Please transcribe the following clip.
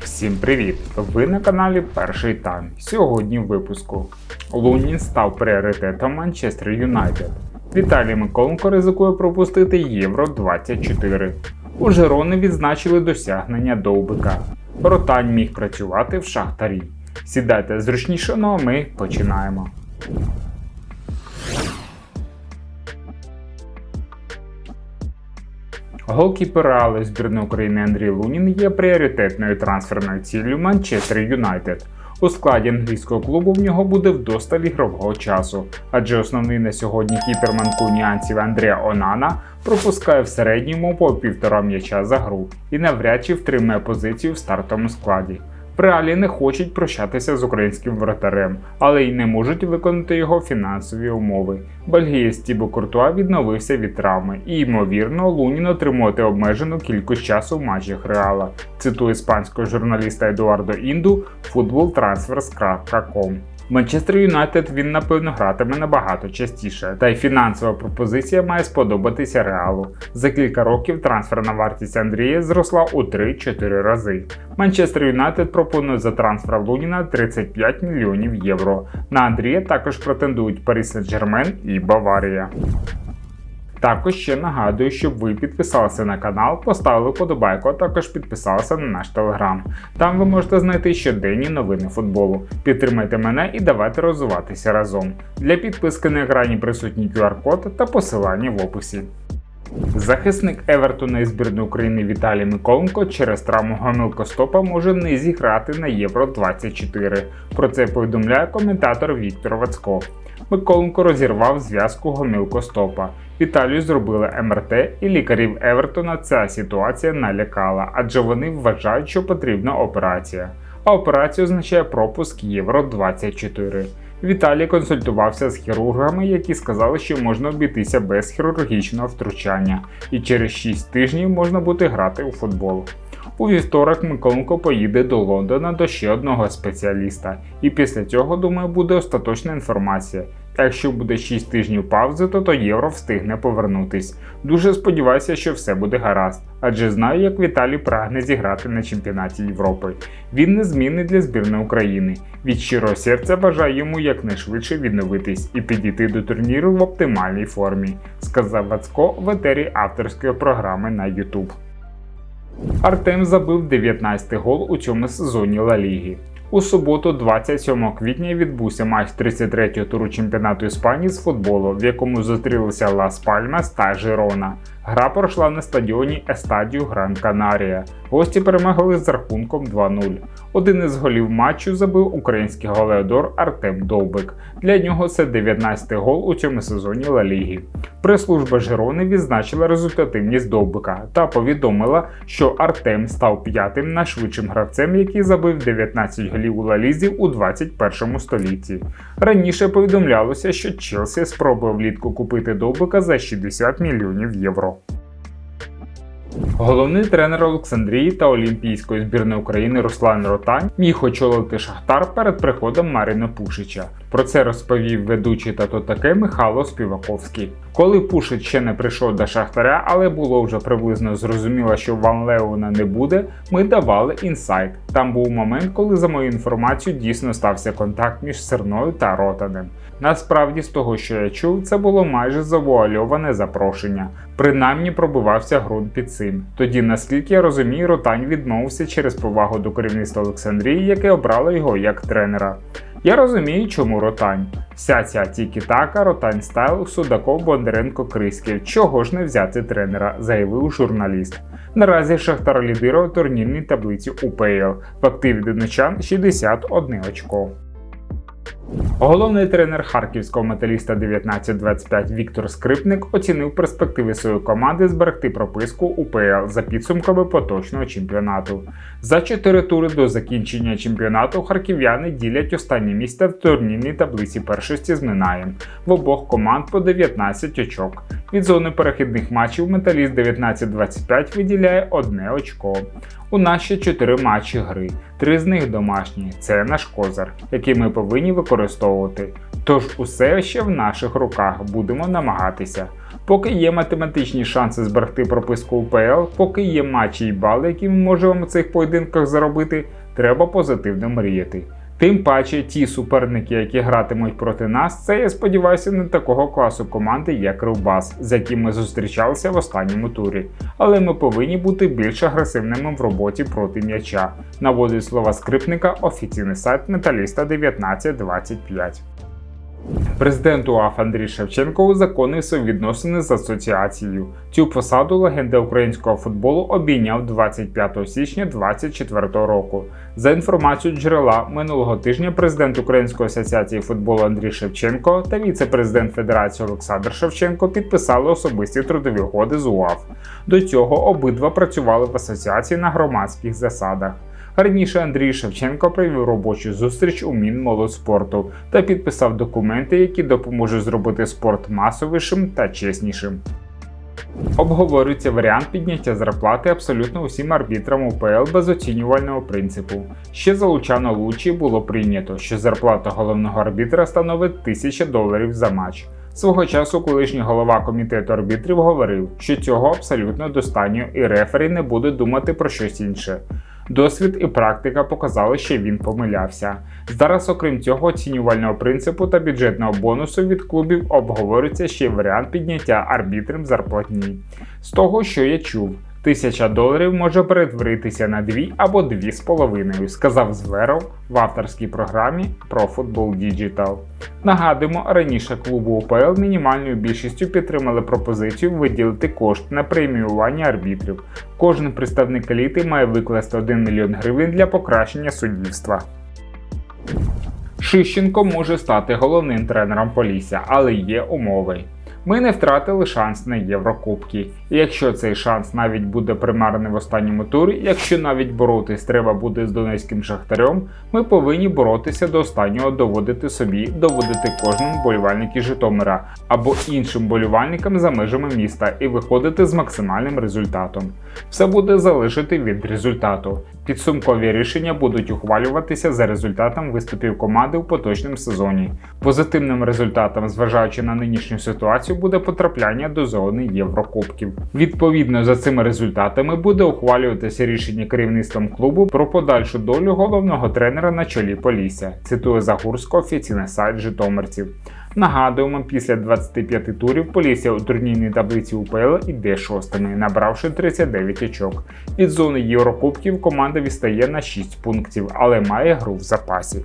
Всім привіт! Ви на каналі Перший Тайм. Сьогодні в випуску Лунін став пріоритетом Манчестер Юнайтед. Віталій Миколенко ризикує пропустити Євро 24. У Жерони відзначили досягнення Довбика. Ротань міг працювати в шахтарі. Сідайте зручніше, ну а ми починаємо. Голкіпер Реали збірної України Андрій Лунін є пріоритетною трансферною ціллю Манчестер Юнайтед. У складі англійського клубу в нього буде вдосталь ігрового часу, адже основний на сьогодні кіпер манкуніанців Андрія Онана пропускає в середньому по півтора м'яча за гру і навряд чи втримає позицію в стартовому складі. Реалі не хочуть прощатися з українським вратарем, але й не можуть виконати його фінансові умови. Бельгієць Тібо Куртуа відновився від травми, і ймовірно, Лунін отримувати обмежену кількість часу в матчах Реала. Цитую іспанського журналіста Едуардо Інду footballtransfers.com. Манчестер Юнайтед він напевно гратиме набагато частіше, та й фінансова пропозиція має сподобатися реалу. За кілька років трансферна вартість Андрія зросла у 3-4 рази. Манчестер Юнайтед пропонує за трансфер Луніна 35 мільйонів євро. На Андрія також претендують Парі Сен-Жермен і Баварія. Також ще нагадую, щоб ви підписалися на канал, поставили подобайку, а також підписалися на наш телеграм. Там ви можете знайти щоденні новини футболу. Підтримайте мене і давайте розвиватися разом. Для підписки на екрані присутній QR-код та посилання в описі. Захисник Евертона і збірної України Віталій Миколенко через травму гомілкостопа може не зіграти на Євро 24. Про це повідомляє коментатор Віктор Вацько. Миколенко розірвав зв'язку гомілкостопа. Віталію зробили МРТ, і лікарів Евертона ця ситуація налякала, адже вони вважають, що потрібна операція. А операція означає пропуск Євро 24. Віталій консультувався з хірургами, які сказали, що можна обійтися без хірургічного втручання, і через 6 тижнів можна буде грати у футбол. У вівторок Миколенко поїде до Лондона до ще одного спеціаліста, і після цього, думаю, буде остаточна інформація. Якщо буде 6 тижнів паузи, то то євро встигне повернутись. Дуже сподіваюся, що все буде гаразд, адже знаю, як Віталій прагне зіграти на чемпіонаті Європи. Він незмінний для збірної України. Від щирого серця бажаю йому якнайшвидше відновитись і підійти до турніру в оптимальній формі, сказав Вацько в етері авторської програми на YouTube. Артем забив 19-й гол у цьому сезоні Ла Ліги. У суботу, 27 квітня, відбувся матч 33-го туру чемпіонату Іспанії з футболу, в якому зустрілися Лас Пальмас та Жирона. Гра пройшла на стадіоні Естадіо Гран Канарія. Гості перемогли з рахунком 2-0. Один із голів матчу забив український голеодор Артем Довбик. Для нього це 19-й гол у цьому сезоні Ла Ліги. Прес-служба Жирони відзначила результативність Довбика та повідомила, що Артем став п'ятим найшвидшим гравцем, який забив 19 голів у Ла Лізі у 21 столітті. Раніше повідомлялося, що Челсі спробує влітку купити Довбика за 60 мільйонів євро. Головний тренер Олександрії та Олімпійської збірної України Руслан Ротань міг очолити Шахтар перед приходом Марина Пушича. Про це розповів ведучий та таке Михайло Співаковський. Коли Пушич ще не прийшов до Шахтаря, але було вже приблизно зрозуміло, що Ван Леона не буде, ми давали інсайт. Там був момент, коли за мою інформацією дійсно стався контакт між Серною та Ротанем. Насправді, з того, що я чув, це було майже завуальоване запрошення. Принаймні пробивався ґрунт під цим. Тоді, наскільки я розумію, Ротань відмовився через повагу до керівництва Олександрії, яке обрало його як тренера. Я розумію, чому Ротань. Вся ця тікі-така, Ротань стайл, Судаков, Бондаренко, Криськів. Чого ж не взяти тренера, заявив журналіст. Наразі Шахтар лідирує турнірній таблиці УПЛ. В активі донечан 61 очко. Головний тренер харківського металіста 1925 Віктор Скрипник оцінив перспективи своєї команди зберегти прописку УПЛ за підсумками поточного чемпіонату. За чотири тури до закінчення чемпіонату харків'яни ділять останнє місце в турнірній таблиці першості з Минаєм. В обох команд по 19 очок. Від зони перехідних матчів металіст 1925 виділяє одне очко. У ще 4 матчі гри, три з них домашні. Це наш козар, який ми повинні використовувати. Тож усе ще в наших руках будемо намагатися. Поки є математичні шанси зберегти прописку УПЛ, поки є матчі і бали, які ми можемо в цих поєдинках заробити, треба позитивно мріяти. Тим паче, ті суперники, які гратимуть проти нас, це я сподіваюся не такого класу команди, як Кривбас, з яким ми зустрічалися в останньому турі. Але ми повинні бути більш агресивними в роботі проти м'яча. Наводить слова скрипника офіційний сайт Металіста 1925. Президент УАФ Андрій Шевченко узаконив свої відносини з асоціацією. Цю посаду легенда українського футболу обійняв 25 січня 2024 року. За інформацією джерела минулого тижня президент Української асоціації футболу Андрій Шевченко та віце-президент Федерації Олександр Шевченко підписали особисті трудові угоди з УАФ. До цього обидва працювали в асоціації на громадських засадах. Раніше Андрій Шевченко провів робочу зустріч у Мінмолодспорту та підписав документи, які допоможуть зробити спорт масовішим та чеснішим. Обговорюється варіант підняття зарплати абсолютно усім арбітрам УПЛ без оцінювального принципу. Ще за Лучано Лучі було прийнято, що зарплата головного арбітра становить 1000 доларів за матч. Свого часу колишній голова комітету арбітрів говорив, що цього абсолютно достатньо і рефері не буде думати про щось інше. Досвід і практика показали, що він помилявся. Зараз, окрім цього оцінювального принципу та бюджетного бонусу від клубів обговорюється ще й варіант підняття арбітрам зарплатні. З того, що я чув, тисяча доларів може перетворитися на дві або дві з половиною, сказав Зверов в авторській програмі про футбол Digital. Нагадуємо, раніше клубу УПЛ мінімальною більшістю підтримали пропозицію виділити кошти на преміювання арбітрів. Кожен представник еліти має викласти 1 мільйон гривень для покращення суддівства. Шищенко може стати головним тренером Полісся, але є умови. Ми не втратили шанс на Єврокубки. І якщо цей шанс навіть буде примарений в останньому турі, якщо навіть боротись треба буде з донецьким шахтарем, ми повинні боротися до останнього, доводити собі, доводити кожному болівальнику Житомира або іншим болівальникам за межами міста і виходити з максимальним результатом. Все буде залежати від результату. Підсумкові рішення будуть ухвалюватися за результатом виступів команди у поточному сезоні. Позитивним результатом, зважаючи на нинішню ситуацію, буде потрапляння до зони Єврокубків. Відповідно за цими результатами буде ухвалюватися рішення керівництвом клубу про подальшу долю головного тренера на чолі Полісся. Цитує Загурсько офіційний сайт Житомирців. Нагадуємо, після 25 турів Полісся у турнірній таблиці УПЛ іде шостими, набравши 39 очок. Від зони Єврокубків команда відстає на 6 пунктів, але має гру в запасі.